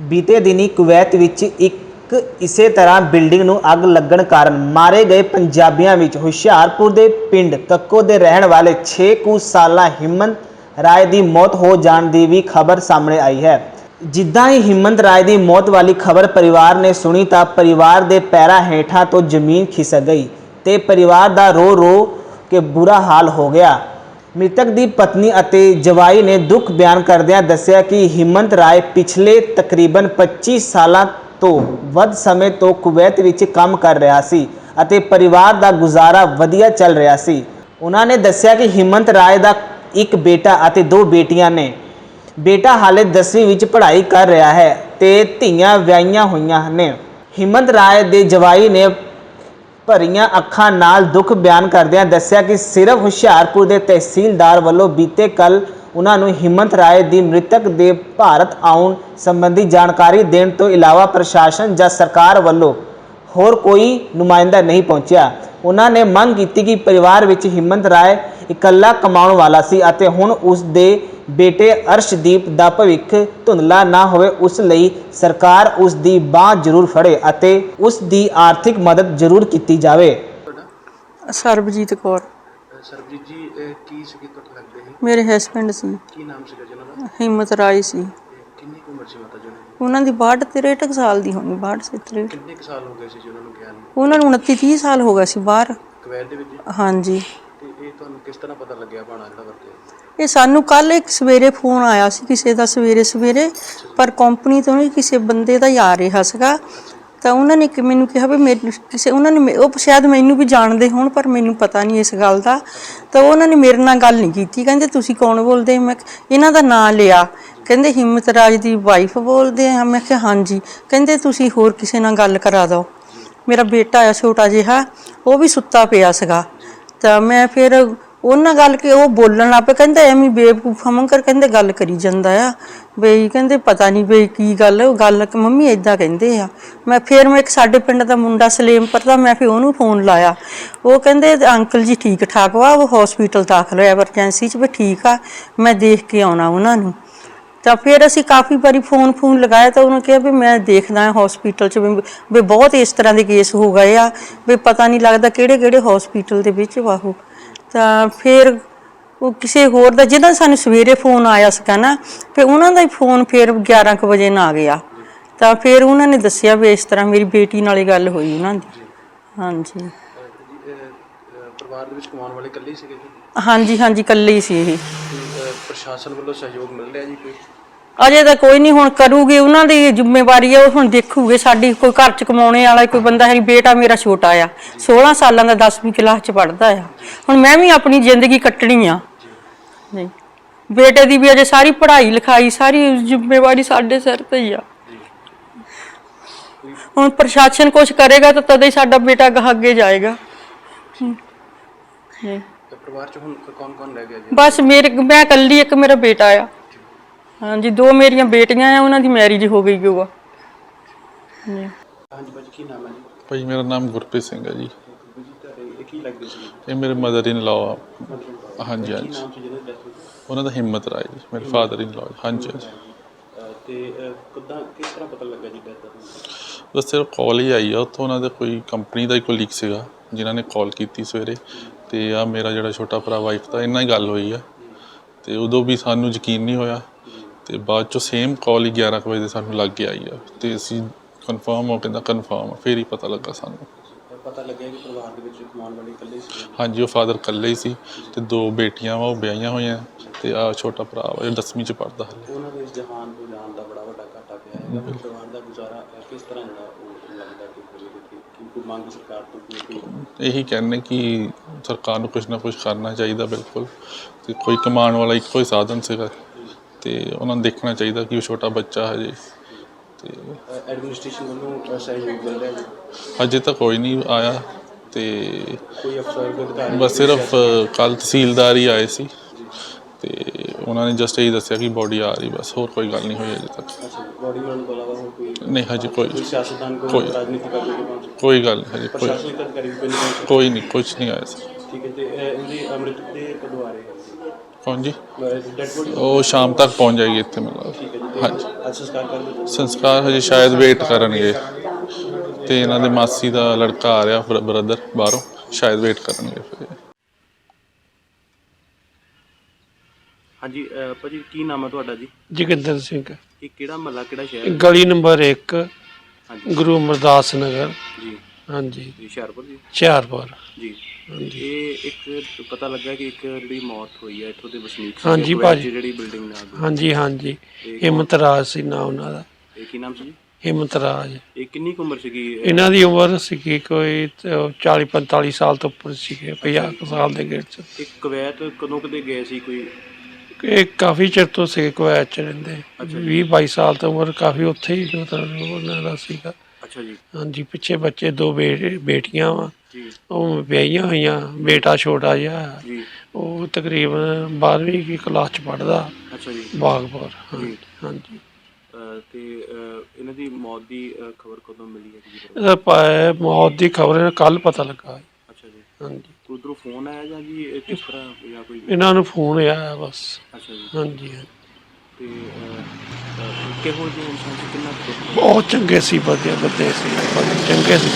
ਬੀਤੇ ਦਿਨੀ ਕੁਵੈਤ ਵਿੱਚ ਇੱਕ ਇਸੇ ਤਰ੍ਹਾਂ ਬਿਲਡਿੰਗ ਨੂੰ ਅੱਗ ਲੱਗਣ ਕਾਰਨ ਮਾਰੇ ਗਏ ਪੰਜਾਬੀਆਂ ਵਿੱਚ ਹੁਸ਼ਿਆਰਪੁਰ ਦੇ ਪਿੰਡ ਕੱਕੋ ਦੇ ਰਹਿਣ ਵਾਲੇ 6 ਕੁ ਸਾਲਾ ਹਿੰਮਤ ਰਾਏ ਦੀ ਮੌਤ ਹੋ ਜਾਣ ਦੀ ਵੀ ਖਬਰ ਸਾਹਮਣੇ ਆਈ ਹੈ। ਜਿੱਦਾਂ ਹੀ ਹਿੰਮਤ ਰਾਏ ਦੀ ਮੌਤ ਵਾਲੀ ਖਬਰ ਪਰਿਵਾਰ ਨੇ ਸੁਣੀ ਤਾਂ ਪਰਿਵਾਰ ਦੇ ਪੈਰਾਂ ਹੇਠਾਂ ਤੋਂ ਜ਼ਮੀਨ ਖਿਸਕ ਗਈ ਤੇ ਪਰਿਵਾਰ ਦਾ ਰੋ ਰੋ ਕੇ ਬੁਰਾ ਹਾਲ ਹੋ ਗਿਆ। ਮ੍ਰਿਤਕ ਦੀ ਪਤਨੀ ਅਤੇ ਜਵਾਈ ਨੇ ਦੁੱਖ ਬਿਆਨ ਕਰਦਿਆਂ ਦੱਸਿਆ ਕਿ ਹਿੰਮਤ ਰਾਏ ਪਿਛਲੇ ਤਕਰੀਬਨ 25 ਸਾਲਾਂ ਤੋਂ ਵੱਧ ਸਮੇਂ ਤੋਂ ਕੁਵੈਤ ਵਿੱਚ ਕੰਮ ਕਰ ਰਿਹਾ ਸੀ ਅਤੇ ਪਰਿਵਾਰ ਦਾ ਗੁਜ਼ਾਰਾ ਵਧੀਆ ਚੱਲ ਰਿਹਾ ਸੀ। ਉਹਨਾਂ ਨੇ ਦੱਸਿਆ ਕਿ ਹਿੰਮਤ ਰਾਏ ਦਾ ਇੱਕ ਬੇਟਾ ਅਤੇ ਦੋ ਬੇਟੀਆਂ ਨੇ। ਬੇਟਾ ਹਾਲੇ 10ਵੀਂ ਵਿੱਚ ਪੜ੍ਹਾਈ ਕਰ ਰਿਹਾ ਹੈ ਤੇ ਧੀਆਂ ਵਿਆਹੀਆਂ ਹੋਈਆਂ ਨੇ। ਹਿੰਮਤ ਰਾਏ ਦੇ ਜਵਾਈ ਨੇ ਭਰੀਆਂ ਅੱਖਾਂ ਨਾਲ ਦੁੱਖ ਬਿਆਨ ਕਰਦਿਆਂ ਦੱਸਿਆ ਕਿ ਸਿਰਫ ਹੁਸ਼ਿਆਰਪੁਰ ਦੇ ਤਹਿਸੀਲਦਾਰ ਵੱਲੋਂ ਬੀਤੇ ਕੱਲ ਉਹਨਾਂ ਨੂੰ ਹਿੰਮਤ ਰਾਏ ਦੀ ਮ੍ਰਿਤਕ ਦੇ ਭਾਰਤ ਆਉਣ ਸੰਬੰਧੀ ਜਾਣਕਾਰੀ ਦੇਣ ਤੋਂ ਇਲਾਵਾ ਪ੍ਰਸ਼ਾਸਨ ਜਾਂ ਸਰਕਾਰ ਵੱਲੋਂ ਹੋਰ ਕੋਈ ਨੁਮਾਇੰਦਾ ਨਹੀਂ ਪਹੁੰਚਿਆ। ਉਹਨਾਂ ਨੇ ਮੰਗ ਕੀਤੀ ਕਿ ਪਰਿਵਾਰ ਵਿੱਚ ਹਿੰਮਤ ਰਾਏ ਇਕੱਲਾ ਕਮਾਉਣ ਵਾਲਾ ਸੀ ਅਤੇ ਹੁਣ ਉਸ ਦੇ ਬੇਟੇ ਅਰਸ਼ਦੀਪ ਦਾ ਭਵਿੱਖ ਧੁੰਦਲਾ ਨਾ ਹੋਵੇ ਉਸ ਲਈ ਸਰਕਾਰ ਉਸ ਦੀ ਬਾਹ ਜ਼ਰੂਰ ਫੜੇ ਅਤੇ ਉਸ ਦੀ ਆਰਥਿਕ ਮਦਦ ਜ਼ਰੂਰ ਕੀਤੀ ਜਾਵੇ। ਤੁਹਾਡਾ ਸਰਬਜੀਤ ਕੌਰ। ਅਹ ਸਰਬਜੀਤ ਜੀ ਇਹ ਕੀ ਸੀ ਤੁਹਾਡੇ ਲੱਗਦੇ ਸੀ ਮੇਰੇ ਹਸਬੰਡ ਸੀ। ਕੀ ਨਾਮ ਸੀਗਾ ਜੀ ਉਹਨਾਂ ਦਾ? ਹਿੰਮਤ ਰਾਏ ਸੀ। ਤੇ ਕਿੰਨੀ ਕੁ ਉਮਰ ਸੀ ਮਾਤਾ ਜੀ ਉਹਨਾਂ ਦੀ? ਉਹਨਾਂ ਦੀ 62 63 ਕੁ ਸਾਲ ਦੀ ਹੋਣੀ 62 63 ਕਿੰਨੇ ਕੁ ਸਾਲ ਹੋ ਗਏ ਸੀ ਜੀ ਉਹਨਾਂ ਨੂੰ ਗਿਆ ਨੂੰ? ਉਹਨਾਂ ਨੂੰ 29 30 ਸਾਲ ਹੋ ਗਏ ਸੀ ਬਾਹਰ। ਕੁਵੈਤ ਦੇ ਵਿੱਚ ਹਾਂਜੀ। ਤੇ ਇਹ ਤੁਹਾਨੂੰ ਕਿਸ ਤਰ੍ਹਾਂ ਪਤਾ ਲੱਗਿਆ ਬਾਣਾ ਜਿਹੜਾ ਵਰਤੇ ਇਹ ਸਾਨੂੰ ਕੱਲ ਇੱਕ ਸਵੇਰੇ ਫੋਨ ਆਇਆ ਸੀ ਕਿਸੇ ਦਾ ਸਵੇਰੇ ਸਵੇਰੇ ਪਰ ਕੰਪਨੀ ਤੋਂ ਨਹੀਂ ਕਿਸੇ ਬੰਦੇ ਦਾ ਹੀ ਆ ਰਿਹਾ ਸੀਗਾ। ਤਾਂ ਉਹਨਾਂ ਨੇ ਕਿ ਮੈਨੂੰ ਕਿਹਾ ਵੀ ਮੇਰੇ ਕਿਸੇ ਉਹਨਾਂ ਨੇ ਮੇ- ਉਹ ਸ਼ਾਇਦ ਮੈਨੂੰ ਵੀ ਜਾਣਦੇ ਹੋਣ ਪਰ ਮੈਨੂੰ ਪਤਾ ਨਹੀਂ ਇਸ ਗੱਲ ਦਾ। ਤਾਂ ਉਹਨਾਂ ਨੇ ਮੇਰੇ ਨਾਲ ਗੱਲ ਨਹੀਂ ਕੀਤੀ। ਕਹਿੰਦੇ ਤੁਸੀਂ ਕੌਣ ਬੋਲਦੇ? ਮੈਂ ਕਿਹਾ, ਇਹਨਾਂ ਦਾ ਨਾਂ ਲਿਆ। ਕਹਿੰਦੇ ਹਿੰਮਤ ਰਾਜ ਦੀ ਵਾਈਫ ਬੋਲਦੇ ਆ। ਮੈਂ ਕਿਹਾ ਹਾਂਜੀ। ਕਹਿੰਦੇ ਤੁਸੀਂ ਹੋਰ ਕਿਸੇ ਨਾਲ ਗੱਲ ਕਰਾ ਦਿਓ। ਮੇਰਾ ਬੇਟਾ ਆ ਛੋਟਾ ਜਿਹਾ ਉਹ ਵੀ ਸੁੱਤਾ ਪਿਆ ਸੀਗਾ। ਤਾਂ ਮੈਂ ਫਿਰ ਉਹਨਾਂ ਗੱਲ ਕਿ ਉਹ ਬੋਲਣ ਲੱਗ ਪਏ, ਕਹਿੰਦੇ ਐਵੇਂ ਬੇਵਕੂਫ ਮੰਗਰ ਕਹਿੰਦੇ ਗੱਲ ਕਰੀ ਜਾਂਦਾ ਆ। ਬਈ ਕਹਿੰਦੇ ਪਤਾ ਨਹੀਂ ਬਈ ਕੀ ਗੱਲ ਉਹ ਗੱਲ ਕਿ ਮੰਮੀ ਇਦਾਂ ਕਹਿੰਦੇ ਆ। ਮੈਂ ਫਿਰ ਮੈਂ ਇੱਕ ਸਾਡੇ ਪਿੰਡ ਦਾ ਮੁੰਡਾ ਸਲੇਮਪੁਰ ਦਾ, ਮੈਂ ਫਿਰ ਉਹਨੂੰ ਫੋਨ ਲਾਇਆ। ਉਹ ਕਹਿੰਦੇ ਅੰਕਲ ਜੀ ਠੀਕ ਠਾਕ ਵਾ, ਉਹ ਹਸਪੀਟਲ ਦਾਖਲ ਹੋਇਆ ਐਮਰਜੈਂਸੀ 'ਚ ਵੀ ਠੀਕ ਆ, ਮੈਂ ਦੇਖ ਕੇ ਆਉਣਾ ਉਹਨਾਂ ਨੂੰ। ਤਾਂ ਫਿਰ ਅਸੀਂ ਕਾਫੀ ਵਾਰੀ ਫੋਨ ਫੋਨ ਲਗਾਇਆ ਤਾਂ ਉਹਨਾਂ ਕਿਹਾ ਵੀ ਮੈਂ ਦੇਖਦਾ ਹਾਂ ਹਸਪੀਟਲ 'ਚ ਵੀ ਵੀ ਬਹੁਤ ਇਸ ਤਰ੍ਹਾਂ ਦੇ ਕੇਸ ਹੋ ਗਏ ਆ, ਵੀ ਪਤਾ ਨਹੀਂ ਲੱਗਦਾ ਕਿਹੜੇ ਕਿਹੜੇ ਹਸਪੀਟਲ ਦੇ ਵਿੱਚ ਵਾਹੋ ਤਾਂ ਫਿਰ ਉਹ ਕਿਸੇ ਹੋਰ ਦਾ ਜਿਹਦਾ ਸਾਨੂੰ ਸਵੇਰੇ ਫੋਨ ਆਇਆ ਸੀਗਾ ਨਾ, ਫਿਰ ਉਹਨਾਂ ਦਾ ਹੀ ਫੋਨ ਫਿਰ 11 ਕੁ ਵਜੇ ਨਾ ਆ ਗਿਆ। ਤਾਂ ਫਿਰ ਉਹਨਾਂ ਨੇ ਦੱਸਿਆ ਵੀ ਇਸ ਤਰ੍ਹਾਂ ਮੇਰੀ ਬੇਟੀ ਨਾਲ ਹੀ ਗੱਲ ਹੋਈ ਉਹਨਾਂ ਦੀ। ਹਾਂਜੀ। ਅਹ ਪਰਿਵਾਰ ਦੇ ਵਿੱਚ ਕਮਾਉਣ ਵਾਲੇ ਇਕੱਲੇ ਹੀ ਸੀਗੇ ਜੀ? ਹਾਂਜੀ ਹਾਂਜੀ ਇਕੱਲੇ ਹੀ ਸੀ ਇਹ। ਤੇ, ਅਹ, ਪ੍ਰਸ਼ਾਸਨ ਵੱਲੋਂ ਸਹਿਯੋਗ ਮਿਲ ਰਿਹਾ ਜੀ ਕੋਈ? ਅਜੇ ਤਾਂ ਕੋਈ ਨਹੀਂ ਹੁਣ ਕਰੂਗੇ ਉਹਨਾਂ ਦੀ ਜ਼ਿੰਮੇਵਾਰੀ ਹੈ ਉਹ ਹੁਣ ਦੇਖੂਗੇ ਸਾਡੀ ਕੋਈ ਘਰ ਚ ਕਮਾਉਣੇ ਵਾਲਾ ਕੋਈ ਬੰਦਾ ਹੈ ਬੇਟਾ ਮੇਰਾ ਛੋਟਾ ਆ 16 ਸਾਲਾਂ ਦਾ 10ਵੀਂ ਕਲਾਸ ਚ ਪੜਦਾ ਆ। ਹੁਣ ਮੈਂ ਵੀ ਆਪਣੀ ਜ਼ਿੰਦਗੀ ਕੱਟਣੀ ਆ। ਨਹੀਂ ਬੇਟੇ ਦੀ ਵੀ ਅਜੇ ਸਾਰੀ ਪੜ੍ਹਾਈ ਲਿਖਾਈ ਸਾਰੀ ਜ਼ਿੰਮੇਵਾਰੀ ਸਾਡੇ ਸਿਰ ਤੇ ਹੀ ਆ। ਹੁਣ ਪ੍ਰਸ਼ਾਸਨ ਕੁਝ ਕਰੇਗਾ ਤਾਂ ਤਦੇ ਹੀ ਸਾਡਾ ਬੇਟਾ ਗਾਹ ਅੱਗੇ ਜਾਏਗਾ। ਹਮ। ਨਹੀਂ ਤੇ ਪਰਿਵਾਰ ਚ ਹੁਣ ਕੌਣ ਕੌਣ ਰਹਿ ਗਿਆ ਜੀ? ਬਸ ਮੇਰੇ ਮੈਂ ਇਕੱਲੀ ਇੱਕ ਮੇਰਾ ਬੇਟਾ ਆ। ਹਾਂਜੀ ਦੋ ਮੇਰੀਆਂ ਬੇਟੀਆਂ ਆ ਉਹਨਾਂ ਦੀ ਮੈਰਿਜ ਹੋ ਗਈ ਹੋਆ ਜੀ ਹਾਂਜੀ ਭਾਜੀ ਕੀ ਨਾਮ ਹੈ ਜੀ? ਭਾਈ ਮੇਰਾ ਨਾਮ ਗੁਰਪ੍ਰੀਤ ਸਿੰਘ ਹੈ ਜੀ। ਜੀ ਤੁਹਾਡੇ ਇਹ ਕੀ ਲੱਗਦੇ ਸੀ? ਇਹ ਮੇਰੇ ਮਦਰ ਇਨ ਲਾਅ ਹਾਂਜੀ ਹਾਂਜੀ ਨਾਮ ਸੀ ਜਿਹਨਾਂ ਦਾ ਉਹਨਾਂ ਦਾ ਹਿੰਮਤ ਰਾਏ ਜੀ ਮੇਰੇ ਫਾਦਰ ਇਨ ਲਾਅ ਹਾਂਜੀ ਹਾਂਜੀ। ਤੇ ਅਹ, ਕਿੱਦਾਂ ਕਿਸ ਤਰ੍ਹਾਂ ਪਤਾ ਲੱਗਾ ਜੀ ਡੈਥ ਦਾ? ਬਸ ਸਿਰਫ ਕਾਲ ਹੀ ਆਈ ਆ। ਉੱਥੋਂ ਉਹਨਾਂ ਦੇ ਕੋਈ ਕੰਪਨੀ ਦਾ ਹੀ ਕੋਈ ਲੀਕ ਸੀਗਾ। ਜਿਨ੍ਹਾਂ ਨੇ ਕਾਲ ਕੀਤੀ ਸਵੇਰੇ ਤੇ ਆ ਮੇਰਾ ਜਿਹੜਾ ਛੋਟਾ ਭਰਾ ਵਾਈਫ ਦਾ ਇੰਨਾ ਹੀ ਗੱਲ ਹੋਈ ਆ। ਤੇ ਉਦੋਂ ਵੀ ਸਾਨੂੰ ਯਕੀਨ ਨਹੀਂ ਹੋਇਆ ਤੇ ਬਾਅਦ ਚੋਂ ਸੇਮ ਕਾਲ ਹੀ 11 ਕੁ ਵਜੇ ਸਾਨੂੰ ਲੱਗ ਕੇ ਆਈ ਆ। ਤੇ ਅਸੀਂ ਕਨਫਰਮ ਹੋ ਕੇ ਦਾ ਕਨਫਰਮ ਫੇਰ ਹੀ ਪਤਾ ਲੱਗਾ ਸਾਨੂੰ। ਪਤਾ ਲੱਗਿਆ ਕਿ ਪਰਿਵਾਰ ਦੇ ਵਿੱਚ ਕਮਾਉਣ ਵਾਲੇ ਇਕੱਲੇ ਸੀਗੇ ਹਾਂਜੀ ਉਹ ਫਾਦਰ ਇਕੱਲੇ ਹੀ ਸੀ ਤੇ ਦੋ ਬੇਟੀਆਂ ਵਾ ਉਹ ਵਿਆਹੀਆਂ ਹੋਈਆਂ ਤੇ ਆ ਛੋਟਾ ਭਰਾ ਵਾ ਇਹ 10ਵੀਂ ਚ ਪੜਦਾ ਉਹਨਾਂ ਦੇ ਇਸ ਜਹਾਨ ਤੋਂ ਜਾਣ ਦਾ ਬੜਾ ਵੱਡਾ ਘਾਟਾ ਪਿਆ ਹੈ ਗੁਜ਼ਾਰਾ ਕਿਸ ਤਰ੍ਹਾਂ ਜਿਹੜਾ ਉਹ ਲੱਗਦਾ ਕਿ ਹੋਵੇਗਾ ਕਿ ਕਿ ਕੋਈ ਮੰਗ ਸਰਕਾਰ ਤੋਂ ਕੋਈ ਕੋਈ ਇਹੀ ਕਹਿੰਦੇ ਕਿ ਸਰਕਾਰ ਨੂੰ ਕੁਝ ਨਾ ਕੁਝ ਕਰਨਾ ਚਾਹੀਦਾ ਬਿਲਕੁਲ ਤੇ ਕੋਈ ਕਮਾਉਣ ਵਾਲਾ ਇੱਕੋ ਹੀ ਸਾਧਨ ਸੀਗਾ ਤੇ ਉਹਨਾਂ ਨੂੰ ਦੇਖਣਾ ਚਾਹੀਦਾ ਕਿ ਉਹ ਛੋਟਾ ਬੱਚਾ ਹਜੇ ਤੇ ਐਡਮਿਨਿਸਟ੍ਰੇਸ਼ਨ ਵੱਲੋਂ ਸਹਿਯੋਗ ਮਿਲ ਰਿਹਾ ਜੀ? ਹਜੇ ਤਾਂ ਕੋਈ ਨਹੀਂ ਆਇਆ ਤੇ ਕੋਈ ਅਫਸਰ ਕੋਈ ਬਸ ਸਿਰਫ ਕੱਲ ਤਹਿਸੀਲਦਾਰ ਹੀ ਆਏ ਸੀ। ਤੇ ਉਹਨਾਂ ਨੇ ਜਸਟ ਇਹੀ ਦੱਸਿਆ ਕਿ ਬੋਡੀ ਆ ਰਹੀ ਬਸ ਹੋਰ ਕੋਈ ਗੱਲ ਨਹੀਂ ਹੋਈ ਅਜੇ ਤੱਕ। ਬੋਡੀ ਮਿਲਣ ਤੋਂ ਇਲਾਵਾ ਹੋਰ ਕੋਈ ਨਹੀਂ ਹਜੇ ਕੋਈ ਕੋਈ ਸਿਆਸਤਦਾਨ ਕੋਈ ਕੋਈ- ਰਾਜਨੀਤਿਕ ਆਗੂ ਕੋਈ ਪਹੁੰਚ ਕੋਈ ਗੱਲ ਨਹੀਂ ਹਜੇ ਕੋਈ ਪ੍ਰਸ਼ਾਸਨਿਕ ਅਧਿਕਾਰੀ ਵੀ ਕੋਈ ਨਹੀਂ ਪਹੁੰਚੇ ਕੋਈ ਨਹੀਂ ਕੁਝ ਨਹੀਂ ਆਇਆ ਸੀ। ਠੀਕ ਹੈ ਤੇ ਇਹਦੀ ਅੰਮ੍ਰਿਤ ਦੇ ਕਦੋਂ ਆ ਰਹੇ ਹੈ ਕੌਣ ਜੀ? ਡੈਡ ਬੋਡੀ ਉਹ ਸ਼ਾਮ ਤੱਕ ਪਹੁੰਚ ਜਾਏਗੀ ਇੱਥੇ ਠੀਕ ਹੈ ਜੀ ਲੱਗਦਾ ਹਾਂਜੀ। ਅੱਜ ਸੰਸਕਾਰ ਕਰ ਦਿੱਤਾ? ਸੰਸਕਾਰ ਹਜੇ ਸ਼ਾਇਦ ਵੇਟ ਕਰਨਗੇ। ਤੇ ਇਹਨਾਂ ਦੇ ਮਾਸੀ ਦਾ ਲੜਕਾ ਆ ਰਿਹਾ ਬ੍ਰਦਰ ਬਾਹਰੋਂ। ਸ਼ਾਇਦ ਵੇਟ ਕਰਨਗੇ ਫਿਰ। ਹਾਂਜੀ ਅਹ ਭਾਜੀ ਕੀ ਨਾਮ ਹੈ ਤੁਹਾਡਾ ਜੀ? ਜੋਗਿੰਦਰ ਸਿੰਘ। ਇਹ ਕਿਹੜਾ ਮਹੱਲਾ ਕਿਹੜਾ ਸ਼ਹਿਰ ਹੈ? ਗਲੀ ਨੰਬਰ 1 ਹਾਂਜੀ। ਗੁਰੂ ਅਮਰਦਾਸ ਨਗਰ। ਜੀ। ਹਾਂਜੀ। ਜੀ, ਹੁਸ਼ਿਆਰਪੁਰ ਜੀ? ਹੁਸ਼ਿਆਰਪੁਰ। ਜੀ। ਇਹ ਇੱਕ ਪਤਾ ਲੱਗਾ ਕਿ ਇੱਕ ਜਿਹੜੀ ਮੌਤ ਹੋਈ ਹੈ ਇੱਥੋਂ ਦੇ ਵਸਨੀਕ ਸੀ ਹਾਂਜੀ ਭਾਜੀ। ਜਿਹੜੀ ਬਿਲਡਿੰਗ ਨਾਲ ਦੀ। ਹਾਂਜੀ ਹਾਂਜੀ। ਹਿੰਮਤਰਾਜ ਸੀ ਨਾਮ ਉਹਨਾਂ ਦਾ। ਇਹ ਕੀ ਨਾਮ ਸੀ ਜੀ? ਹਿੰਮਤਰਾਜ ਇਹ ਕਿੰਨੀ ਕੁ ਉਮਰ ਸੀਗੀ? ਇਹਨਾਂ ਦੀ ਉਮਰ ਸੀਗੀ ਕੋਈ 40 45 ਸਾਲ ਤੋਂ ਉੱਪਰ ਸੀਗੇ 50 ਕੁ ਸਾਲ ਦੇ ਗੇੜ ਚ। ਇੱਕ ਕਵੈਤ ਕਦੋਂ ਕਦੇ ਗਏ ਸੀ ਕੋਈ ਇਹ ਕਾਫੀ ਚਿਰ ਤੋਂ ਸੀ ਕੁਵੈਤ ਚ ਰਹਿੰਦੇ। 20 22 ਸਾਲ ਤੋਂ ਉਮਰ ਕਾਫੀ ਉੱਥੇ ਹੀ ਮਤਲਬ ਉਹਨਾਂ ਦਾ ਸੀਗਾ। ਅੱਛਾ ਜੀ। ਹਾਂਜੀ ਪਿੱਛੇ ਬੱਚੇ ਦੋ ਬੇ- ਬੇਟੀਆਂ ਵਾ। ਜੀ। ਉਹ ਵਿਆਹੀਆਂ ਹੋਈਆਂ ਬੇਟਾ ਛੋਟਾ ਜਿਹਾ। ਜੀ। ਉਹ ਤਕਰੀਬਨ 12ਵੀਂ ਦੀ ਕਲਾਸ ਚ ਪੜਦਾ ਅੱਛਾ ਜੀ। ਬਾਗਪੁਰ ਹਾਂਜੀ ਹਾਂਜੀ। ਅਹ ਤੇ ਅਹ ਇਹਨਾਂ ਦੀ ਮੌਤ ਦੀ ਖਬਰ ਕਦੋਂ ਮਿਲੀ ਹੈ ਜੀ? ਇਹਦਾ ਪਾ- ਮੌਤ ਦੀ ਖਬਰ ਕੱਲ ਪਤਾ ਲੱਗਾ। ਅੱਛਾ ਜੀ। ਹਾਂਜੀ। ਉੱਧਰੋਂ ਫੋਨ ਆਇਆ ਜਾਂ ਜੀ ਇਹ ਕਿਸ ਤਰ੍ਹਾਂ ਜਾਂ ਕੋਈ ਇਹਨਾਂ ਨੂੰ ਫੋਨ ਆਇਆ ਬਸ। ਅੱਛਾ ਜੀ। ਹਾਂਜੀ। ਤੇ ਅਹ, ਅਹ, ਕਿਹੋ ਜਿਹੇ ਇਨਸਾਨ ਸੀ? ਕਿੰਨਾ ਕੁ ਦੁੱਖ ਬਹੁਤ ਚੰਗੇ ਸੀ ਵਧੀਆ ਬੰਦੇ ਸੀ ਬਹੁਤ ਚੰਗੇ ਸੀ।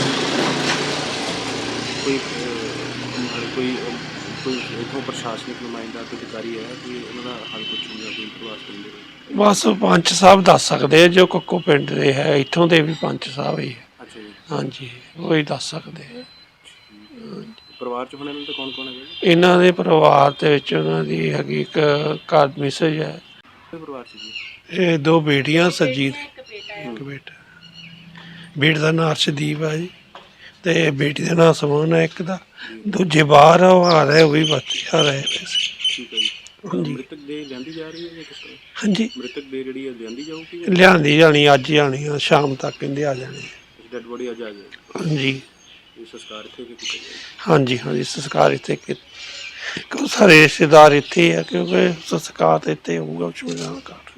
ਕੋਈ ਅਹ, ਕੋਈ ਅਹ, ਕੋਈ ਇਥੋਂ ਪ੍ਰਸ਼ਾਸਨਿਕ ਨੁਮਾਇੰਦਾ ਕੋਈ ਅਧਿਕਾਰੀ ਹੈ ਕੋਈ ਉਹਨਾਂ ਦਾ ਹੱਲ ਪੁੱਛਣ ਜਾਂ ਕੋਈ ਪ੍ਰਵਾਸ ਕਰਦੇ ਹੋਏ ਬਸ ਪੰਚ ਸਾਹਿਬ ਦੱਸ ਸਕਦੇ ਆ, ਜੋ ਕੱਕੋ ਪਿੰਡ ਦੇ ਹੈ ਇੱਥੋਂ ਦੇ ਵੀ ਪੰਚ ਸਾਹਿਬ ਹੀ ਹੈ। ਅੱਛਾ ਜੀ। ਹਾਂਜੀ ਉਹ ਹੀ ਦੱਸ ਸਕਦੇ ਆ। ਪਰਿਵਾਰ ਚ ਹੁਣ ਇਹਨਾਂ ਦਾ ਕੌਣ ਕੌਣ ਹੈਗਾ ਜੀ ਇਹਨਾਂ ਦੇ ਪਰਿਵਾਰ ਦੇ ਵਿੱਚ ਉਹਨਾਂ ਦੀ ਹੈਗੀ ਇੱਕ ਘਰ ਮਿਸਜ ਹੈ। ਕਿਹੜੇ ਪਰਿਵਾਰ ਚ ਜੀ? ਇਹ ਦੋ ਬੇਟੀਆਂ ਸਰਜੀਤ ਇੱਕ ਬੇਟਾ ਬੇਟੇ। ਦਾ ਨਾਂ ਅਰਸ਼ਦੀਪ ਹੈ ਜੀ ਤੇ ਬੇਟੀ ਦਾ ਨਾਂ ਸਮਨ ਹੈ ਇੱਕ ਦਾ। ਦੂਜੇ ਬਾਹਰ ਆ, ਉਹ ਆ ਰਹੇ ਉਹ ਵੀ ਬੱਚੇ ਆ ਰਹੇ ਵੈਸੇ ਠੀਕ ਹੈ ਜੀ। ਮ੍ਰਿਤਕ ਦੇ ਲਿਆਂਦੀ ਜਾ ਰਹੀ ਹੈ ਜਾਂ ਕਿਸ ਤਰ੍ਹਾਂ? ਹਾਂਜੀ। ਮ੍ਰਿਤਕ ਦੇ ਜਿਹੜੀ ਹੈ ਲਿਆਂਦੀ ਜਾਊਗੀ ਲਿਆਂਦੀ ਜਾਣੀ ਅੱਜ ਹੀ ਆਣੀ ਆ ਸ਼ਾਮ ਤੱਕ ਕਹਿੰਦੇ ਆ ਜਾਣੀ। ਡੈਡ ਬੋਡੀ ਅੱਜ ਆ ਜਾਏ ਹਾਂਜੀ। ਇਹ ਸੰਸਕਾਰ ਇੱਥੇ ਵੀ ਕੀਤਾ ਜਾਏਗਾ ਹਾਂਜੀ ਹਾਂਜੀ, ਸੰਸਕਾਰ ਇੱਥੇ ਕਿ ਕਿਉਂ ਸਾਰੇ ਰਿਸ਼ਤੇਦਾਰ ਇੱਥੇ ਆ, ਕਿਉਂਕਿ ਸੰਸਕਾਰ ਤਾਂ ਇੱਥੇ ਹੋਊਗਾ ਸ਼ਮਸ਼ਾਨ ਘਾਟ